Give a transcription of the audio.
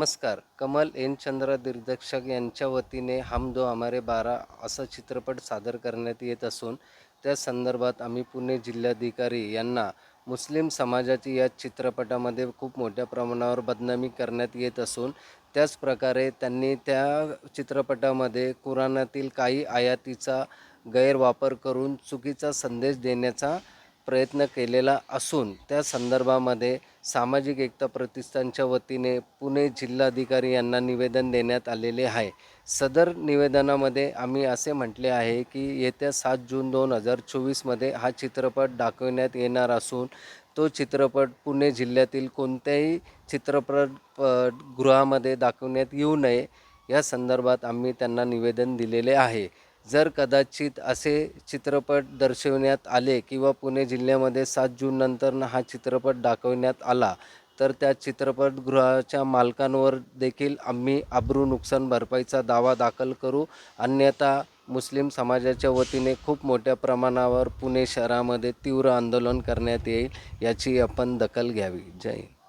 नमस्कार. कमल एन. चंद्र दिग्दर्शक यांच्या वतीने हम दो हमारे बारा असा चित्रपट सादर करण्यात येत असून त्या संदर्भात आम्ही पुणे जिल्हाधिकारी यांना मुस्लिम समाजाची या चित्रपटामध्ये खूप मोठ्या प्रमाणावर बदनामी करण्यात येत असून त्याचप्रकारे त्यांनी त्या चित्रपटामध्ये कुराणातील काही आयातीचा गैरवापर करून चुकीचा संदेश देण्याचा प्रयत्न केलेला असून त्या संदर्भामध्ये सामाजिक एकता प्रतिष्ठानच्या वतीने पुणे जिल्हाधिकारी यांना निवेदन देण्यात आलेले आहे. सदर निवेदनामध्ये आम्ही असे म्हटले आहे की येत्या सात जून दोन हजार चोवीसमध्ये हा चित्रपट दाखवण्यात येणार असून तो चित्रपट पुणे जिल्ह्यातील कोणत्याही चित्रपट गृहामध्ये दाखवण्यात येऊ नये या संदर्भात आम्ही त्यांना निवेदन दिलेले आहे. जर कदाचित असे चित्रपट दर्शवण्यात आले किंवा पुणे जिल्ह्यामध्ये सात जूननंतर हा चित्रपट दाखवण्यात आला तर त्या चित्रपटगृहाच्या मालकांवर देखील आम्ही आब्रू नुकसान भरपाईचा दावा दाखल करू अन्यथा मुस्लिम समाजाच्या वतीने खूप मोठ्या प्रमाणावर पुणे शहरामध्ये तीव्र आंदोलन करण्यात येईल याची आपण दखल घ्यावी जय हिंद.